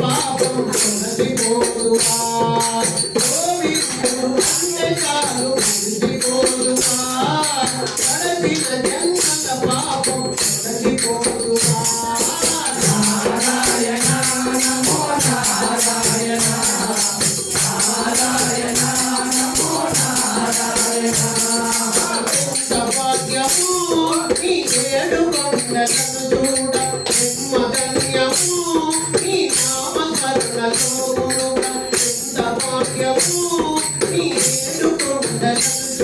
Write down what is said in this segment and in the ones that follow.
పాపం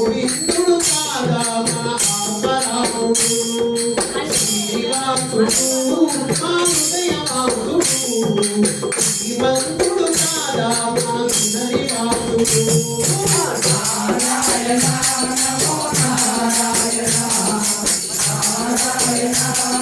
గోవిందుడు కాదా మా ఆపరాముడు శ్రీవాసుడు మా హృదయవాసుడు శ్రీమంతుడు కాదా మా సుందరివాసుడు Guru